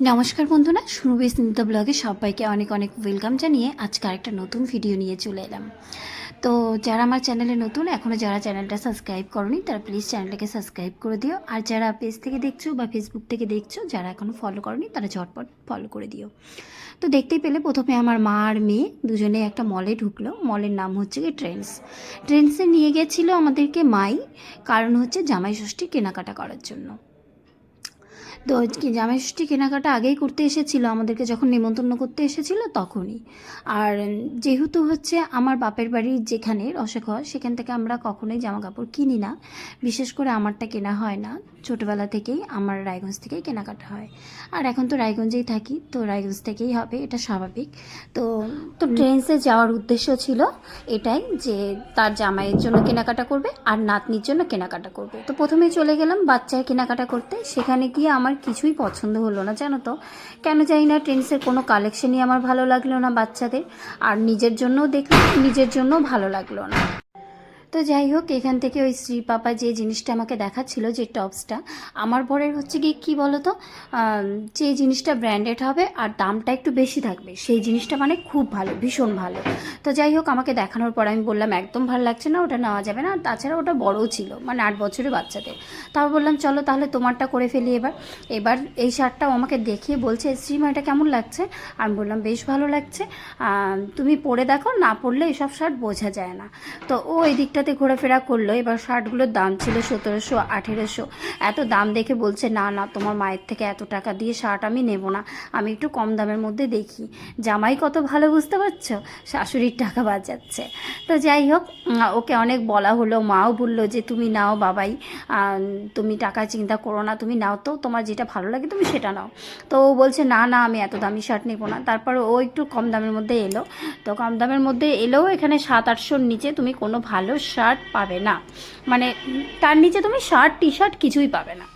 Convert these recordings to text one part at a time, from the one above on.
নমস্কার বন্ধুরা, সুরভি স্নিগ্ধ ব্লগে সবাইকে অনেক অনেক ওয়েলকাম জানিয়ে আজকে আরেকটা নতুন ভিডিও নিয়ে চলে এলাম। তো যারা আমার চ্যানেলে নতুন এখনও যারা চ্যানেলটা সাবস্ক্রাইব করনি, তারা প্লিজ চ্যানেলটাকে সাবস্ক্রাইব করে দিও। আর যারা পেজ থেকে দেখছ বা ফেসবুক থেকে দেখছ, যারা এখনও ফলো করনি, তারা ঝটপট ফলো করে দিও। তো দেখতেই পেলে প্রথমে আমার মা আর মেয়ে দুজনে একটা মলে ঢুকলো। মলের নাম হচ্ছে কি ট্রেন্ডস ট্রেন্ডসে নিয়ে গেছিল আমাদেরকে মাই, কারণ হচ্ছে জামাই ষষ্ঠী কেনাকাটা করার জন্য। তো জামাই ষষ্ঠী কেনাকাটা আগেই করতে এসেছিল আমাদেরকে যখন নিমন্ত্রণ করতে এসেছিল তখনই। আর যেহেতু হচ্ছে আমার বাপের বাড়ির যেখানে রসেঘর সেখান থেকে আমরা কখনোই জামা কাপড় কিনি না। বিশেষ করে আমারটা কেনা হয় না। ছোটোবেলা থেকেই আমার রায়গঞ্জ থেকেই কেনাকাটা হয়। আর এখন তো রায়গঞ্জেই থাকি তো রায়গঞ্জ থেকেই হবে এটা স্বাভাবিক। তো তো ট্রেন্সে যাওয়ার উদ্দেশ্য ছিল এটাই যে তার জামাইয়ের জন্য কেনাকাটা করবে আর নাতনির জন্য কেনাকাটা করবে। তো প্রথমে চলে গেলাম বাচ্চার কেনাকাটা করতে। সেখানে গিয়ে আমার কিছুই পছন্দ হলো না, জানো তো? কেন জানি না ট্রেন্ডসের কোনো কালেকশনই আমার ভালো লাগল না বাচ্চাদের। আর নিজের জন্যও দেখলাম, নিজের জন্যও ভালো লাগল না। তো যাই হোক এখান থেকে ওই শ্রী পাপা যে জিনিসটা আমাকে দেখাচ্ছিল যে টপসটা আমার বরের হচ্ছে গিয়ে কী বলো তো আম, যে জিনিসটা ব্র্যান্ডেড হবে আর দামটা একটু বেশি থাকবে সেই জিনিসটা মানে খুব ভালো ভীষণ ভালো। তো যাই হোক আমাকে দেখানোর পর আমি বললাম একদম ভালো লাগছে না ওটা নেওয়া যাবে না। তাছাড়া ওটা বড়ও ছিল মানে আট বছরের বাচ্চাদের। তারপর বললাম চলো তাহলে তোমারটা করে ফেলি এবার। এবার এই শার্টটাও আমাকে দেখিয়ে বলছে শ্রীমা এটা কেমন লাগছে? আমি বললাম বেশ ভালো লাগছে। তুমি পরে দেখো না পরলে এসব শার্ট বোঝা যায় না। তো ও এই দিকটাতে ঘোরাফেরা করল। এবার শার্টগুলোর দাম ছিল সতেরোশো, আঠেরোশো। এত দাম দেখে বলছে, না না, তোমার মায়ের থেকে এত টাকা দিয়ে শার্ট আমি নেব না। আমি একটু কম দামের মধ্যে দেখি। জামাই কত ভালো বুঝতে পারছ? শাশুড়ির টাকা বাজাচ্ছে তো যাই হোক ওকে অনেক বলা হলো। মাও বলল যে, তুমি নাও বাবাই তুমি টাকা চিন্তা করো না, তুমি নাও তো। তোমার যেটা ভালো লাগে তুমি সেটা নাও। তো ও বলছে, না না, আমি এত দামি শার্ট নেব না। তারপর ও একটু কম দামের মধ্যে এলো। তো কম দামের মধ্যে এলেও এখানে সাত, আটশোর নিচে তুমি কোনো ভালো শার্ট পাবে না। মানে তার নিচে তুমি শার্ট টি শার্ট কিছুই পাবে না।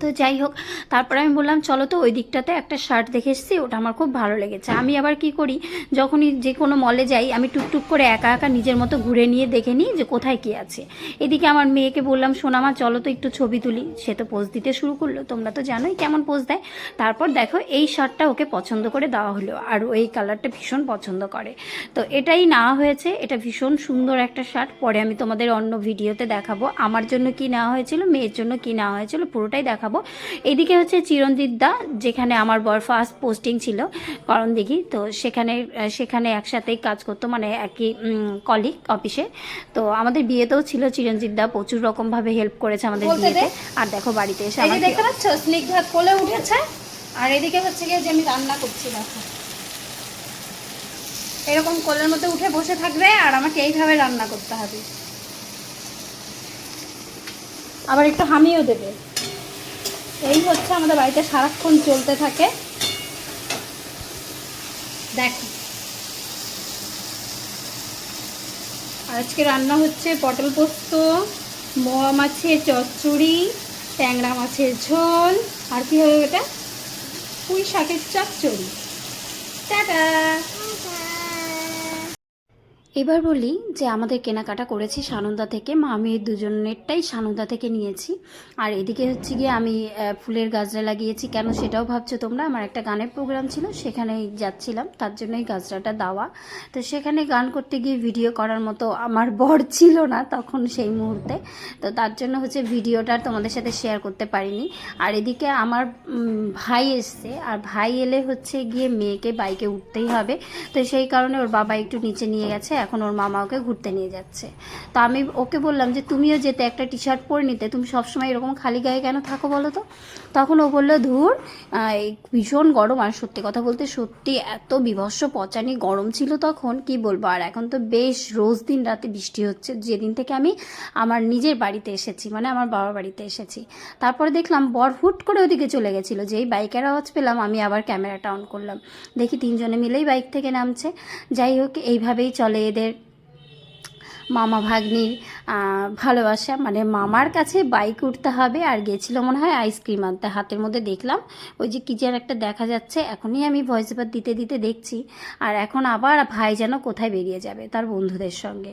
তো যাই হোক, তারপরে আমি বললাম, চলো তো ওই দিকটাতে একটা শার্ট দেখে এসেছি, ওটা আমার খুব ভালো লেগেছে। আমি আবার কি করি, যখনই যে কোনো মলে যাই, আমি টুকটুক করে একা একা নিজের মতো ঘুরে নিয়ে দেখে নিই যে কোথায় কী আছে। এদিকে আমার মেয়েকে বললাম সোনামা চলো তো একটু ছবি তুলি। সে তো পোজ দিতে শুরু করল, তোমরা তো জানোই কেমন পোজ দেয়। তারপর দেখো, এই শার্টটা ওকে পছন্দ করে দেওয়া হলো, আর ওই কালারটা ভীষণ পছন্দ করে। তো এটাই নেওয়া হয়েছে, এটা ভীষণ সুন্দর একটা শার্ট পরে আমি তোমাদের অন্য ভিডিওতে দেখাবো, আমার জন্য কি নেওয়া হয়েছিল, মেয়ের জন্য কি নেওয়া হয়েছিল, পুরোটাই দেখাবো। এদিকে হচ্ছে চিরঞ্জিত দা যেখানে আমার বর ফার্স্ট পোস্টিং ছিল করণ দিঘি। তো সেখানে সেখানে একসাথেই কাজ করতো মানে একই কলিগ অফিসে তো আমাদের বিয়েতেও ছিল চিরঞ্জিত দা প্রচুর রকমভাবে হেল্প করেছে আমাদের বিয়েতে। আর দেখো বাড়িতে এসে আমার দেখতে পাচ্ছ? স্নিগ্ধা কোলে উঠেছে। আর এদিকে হচ্ছে গিয়ে যে আমি রান্না করছি দেখো। এরকম কোলের মধ্যে উঠে বসে থাকবে আর আমাকে এইভাবে রান্না করতে হবে। আবার একটু হামিও দেবে। এই হচ্ছে আমাদের বাড়িতে সারাক্ষণ চলতে থাকে। দেখো। আজকে রান্না হচ্ছে পটল পোস্ত, মোয়া মাছের চচ্চড়ি, ট্যাংরা মাছের ঝোল, আর কি হবে এটা পুঁই শাকের চচ্চড়ি। টাটা। এবার বলি যে আমাদের কেনাকাটা করেছি সানন্দা থেকে। মা মেয়ের দুজনেরটাই সানন্দা থেকে নিয়েছি। আর এদিকে হচ্ছে গিয়ে আমি ফুলের গাছরা লাগিয়েছি। কেন সেটাও ভাবছ তোমরা? আমার একটা গানের প্রোগ্রাম ছিল, সেখানেই যাচ্ছিলাম। তার জন্যই গাছরাটা দেওয়া। তো সেখানে গান করতে গিয়ে ভিডিও করার মতো আমার বর ছিল না তখন সেই মুহূর্তে। তো তার জন্য হচ্ছে ভিডিওটা তোমাদের সাথে শেয়ার করতে পারিনি। আর এদিকে আমার ভাই এসছে। আর ভাই এলে হচ্ছে গিয়ে মেয়েকে বাইকে উঠতেই হবে। তো সেই কারণে ওর বাবা একটু নিচে নিয়ে গেছে। এখন ওর মামা ওকে ঘুরতে নিয়ে যাচ্ছে। তো আমি ওকে বললাম যে, তুমিও যেতে একটা টি শার্ট পরে নিতে। তুমি সবসময় এরকম খালি গায়ে কেন থাকো বলো তো? তখন ও বলল, ধুর এই ভীষণ গরম। আর সত্যি কথা বলতে সত্যি এত বিভৎস পচানি গরম ছিল তখন, কি বলব? আর এখন তো বেশ রোজ দিন রাতে বৃষ্টি হচ্ছে। যেদিন থেকে আমি আমার নিজের বাড়িতে এসেছি মানে আমার বাবার বাড়িতে এসেছি। তারপরে দেখলাম বর হুট করে ওদিকে চলে গেছিল। যেই বাইকের আওয়াজ পেলাম, আমি আবার ক্যামেরাটা অন করলাম। দেখি তিনজনে মিলেই বাইক থেকে নামছে। যাই হোক, এইভাবেই চলে এদের মামা ভাগ্নির ভালোবাসা। মানে মামার কাছে বাইক উঠতে হবে আর গেছিল মনে হয় আইসক্রিম আনতে। হাতের মধ্যে দেখলাম, ওই যে কি যেন একটা দেখা যাচ্ছে। এখনই আমি ভয়েস ওভার দিতে দিতে দেখছি। আর এখন আবার ভাই যেন কোথায় বেরিয়ে যাবে তার বন্ধুদের সঙ্গে।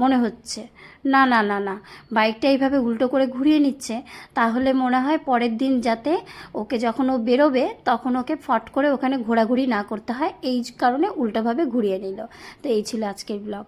মনে হচ্ছে। না না না না। বাইকটা এইভাবে উল্টো করে ঘুরিয়ে নিচ্ছে। তাহলে মনে হয় পরের দিন যাতে ওকে যখন ও বেরোবে, তখন ওকে ফট করে ওখানে ঘোরাঘুরি না করতে হয়। এই কারণে উল্টোভাবে ঘুরিয়ে নিল। তো এই ছিল আজকের ব্লগ